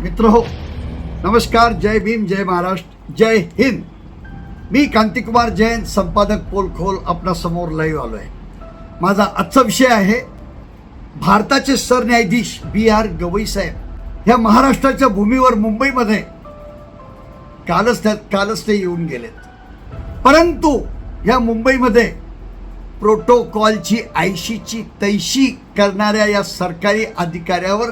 मित्र हो नमस्कार जय भीम जय महाराष्ट्र जय हिंद. मी कांतिकुमार जैन संपादक पोलखोल आपणासमोर लाईव्ह आलो आहे माझा आजचा विषय आहे भारताचे सरन्यायाधीश बी आर गवई साहेब ह्या महाराष्ट्राच्या भूमीवर मुंबईमध्ये कालच त्या कालच ते येऊन गेलेत. परंतु ह्या मुंबईमध्ये प्रोटोकॉलची ऐशीची तैशी करणाऱ्या या सरकारी अधिकाऱ्यावर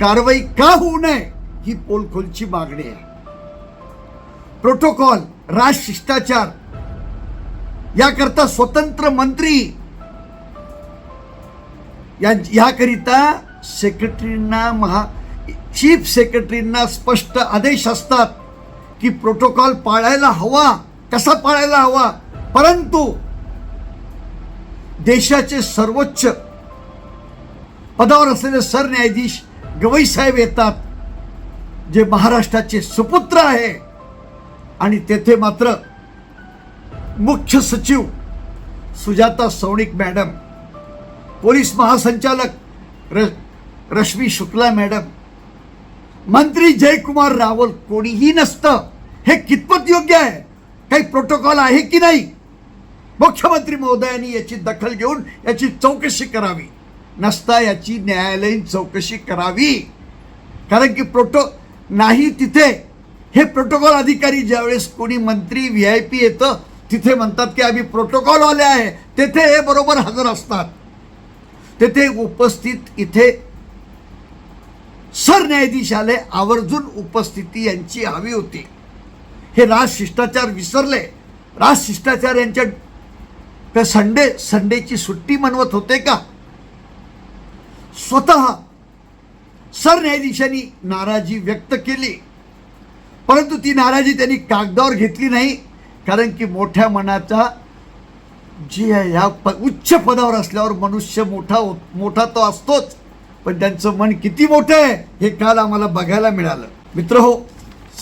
कारवाई का होऊ नये ही पोलखोलची मागणी आहे. प्रोटोकॉल राजशिष्टाचार याकरता स्वतंत्र मंत्री या- याकरिता सेक्रेटरींना महा चीफ सेक्रेटरींना स्पष्ट आदेश असतात की प्रोटोकॉल पाळायला हवा. कसा पाळायला हवा? परंतु देशाचे सर्वोच्च पदावर असलेले सरन्यायाधीश गवई साहेब येतात जे महाराष्ट्राचे सुपुत्र आहे. आणि तेथे मात्र मुख्य सचिव सुजाता सौनिक मॅडम पोलीस महासंचालक र रश्मी शुक्ला मॅडम मंत्री जयकुमार रावल कोणीही नसतं हे कितपत योग्य आहे? काही प्रोटोकॉल आहे की नाही? मुख्यमंत्री महोदयांनी याची दखल घेऊन याची चौकशी करावी. नसता याची न्यायालयीन चौकशी करावी. कारण की प्रोटो नाही तिथे. हे प्रोटोकॉल अधिकारी ज्यावेळेस कोणी मंत्री व्ही आय पी येतं तिथे म्हणतात की आम्ही प्रोटोकॉलवाले आहे. तेथे हे बरोबर हजर असतात. तेथे उपस्थित इथे सरन्यायाधीशाले आवर्जून उपस्थिती यांची हवी होती. हे राजशिष्टाचार विसरले. राजशिष्टाचार यांच्या संडे संडेची सुट्टी मनवत होते का? स्वतः सरन्यायाधीशांनी नाराजी व्यक्त केली. परंतु ती नाराजी त्यांनी कागदावर घेतली नाही कारण की मोठ्या मनाचा जी आहे ह्या प उच्च पदावर असल्यावर मनुष्य मोठा हो, मोठा तो असतोच पण त्यांचं मन किती मोठं आहे हे काल आम्हाला बघायला मिळालं. मित्र हो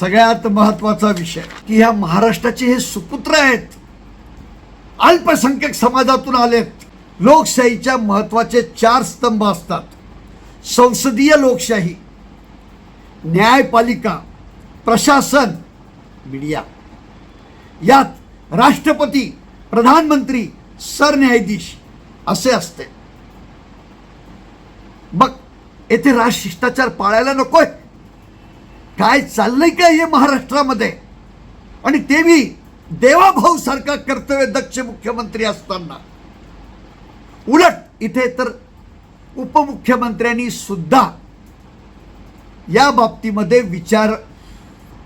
सगळ्यात महत्त्वाचा विषय की ह्या महाराष्ट्राचे हे सुपुत्र आहेत. अल्पसंख्याक समाजातून आलेत. लोकशाहीच्या महत्त्वाचे चार स्तंभ असतात. संसदीय लोकशाही न्यायपालिका प्रशासन मीडिया. यात राष्ट्रपती प्रधानमंत्री सरन्यायाधीश असे असते. मग येथे राजशिष्टाचार पाळायला नकोय. काय चाललंय काय हे महाराष्ट्रामध्ये? आणि ते मी देवाभाऊ सारखा कर्तव्य दक्ष मुख्यमंत्री असताना. उलट इथे तर उपमुख्यमंत्र्यांनी सुद्धा या बाबतीमध्ये विचार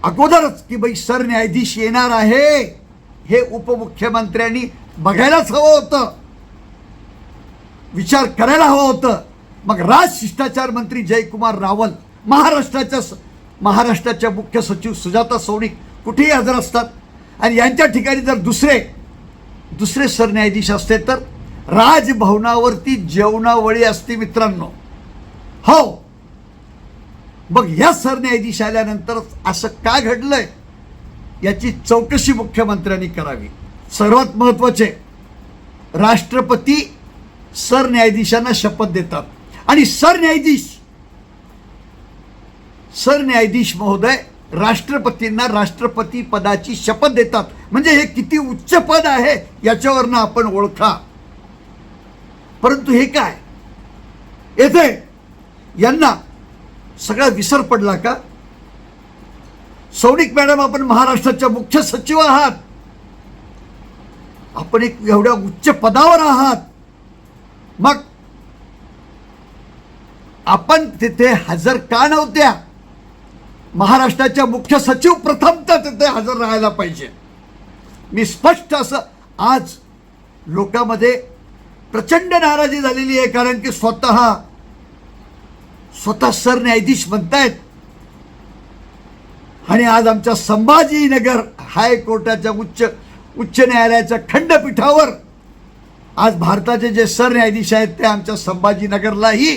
अगोदरच की बाई सरन्यायाधीश येणार आहे हे उपमुख्यमंत्र्यांनी बघायलाच हवं होतं. विचार करायला हवं होतं. मग राज शिष्टाचार मंत्री जयकुमार रावल महाराष्ट्राच्या स- महाराष्ट्राच्या मुख्य सचिव सुजाता सौनिक कुठेही हजर असतात. आणि यांच्या ठिकाणी जर दुसरे दुसरे सरन्यायाधीश असते तर राजभवनावरती जेवणावळी असते मित्रांनो. हो. मग या सरन्यायाधीश आल्यानंतर असं का घडलंय? याची चौकशी मुख्यमंत्र्यांनी करावी. सर्वात महत्त्वाचे राष्ट्रपती सरन्यायाधीशांना शपथ देतात. आणि सरन्यायाधीश सरन्यायाधीश महोदय राष्ट्रपतींना राष्ट्रपती पदाची शपथ देतात. म्हणजे हे किती उच्च पद आहे याच्यावरनं आपण ओळखा. परंतु हे काय? येथे यांना सगळा विसर पडला का? सौनिक मॅडम आपण महाराष्ट्राच्या मुख्य सचिव आहात. आपण एक एवढ्या उच्च पदावर आहात. मग आपण तिथे हजर का नव्हत्या? महाराष्ट्राच्या मुख्य सचिव प्रथमतः तिथे हजर राहायला पाहिजे. मी स्पष्ट असं आज लोकांमध्ये प्रचंड नाराजी झालेली आहे कारण की स्वतः स्वतः सरन्यायाधीश म्हणतायत. आणि आज आमच्या संभाजीनगर हायकोर्टाच्या उच्च उच्च न्यायालयाच्या खंडपीठावर आज भारताचे जे सरन्यायाधीश आहेत ते आमच्या संभाजीनगरलाही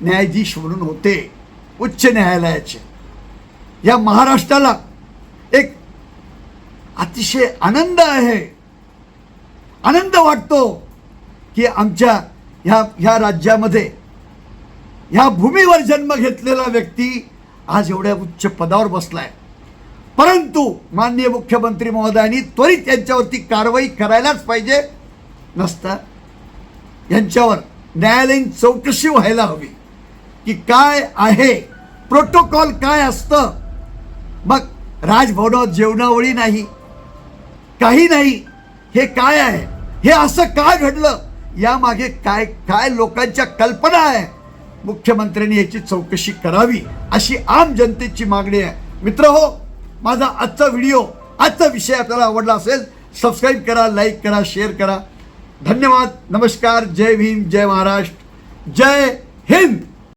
न्यायाधीश म्हणून होते उच्च न्यायालयाचे. या महाराष्ट्राला एक अतिशय आनंद आहे आनंद वाटतो. की आमच्या ह्या ह्या राज्यामध्ये ह्या भूमीवर जन्म घेतलेला व्यक्ती आज एवढ्या उच्च पदावर बसला आहे परंतु माननीय मुख्यमंत्री महोदयांनी त्वरित यांच्यावरती कारवाई करायलाच पाहिजे नसता यांच्यावर न्यायालयीन चौकशी व्हायला हवी की काय आहे प्रोटोकॉल काय असतं. मग राजभवनात जेवणावळी नाही काही नाही हे काय आहे हे असं का घडलं? यामागे काय काय लोकांच्या कल्पना आहे? मुख्यमंत्र्यांनी याची चौकशी करावी अशी आम जनतेची मागणी आहे. मित्र हो माझा आजचा व्हिडिओ आजचा विषय आपल्याला आवडला असेल सबस्क्राईब करा लाईक करा शेअर करा. धन्यवाद नमस्कार जय भीम जय महाराष्ट्र जय हिंद!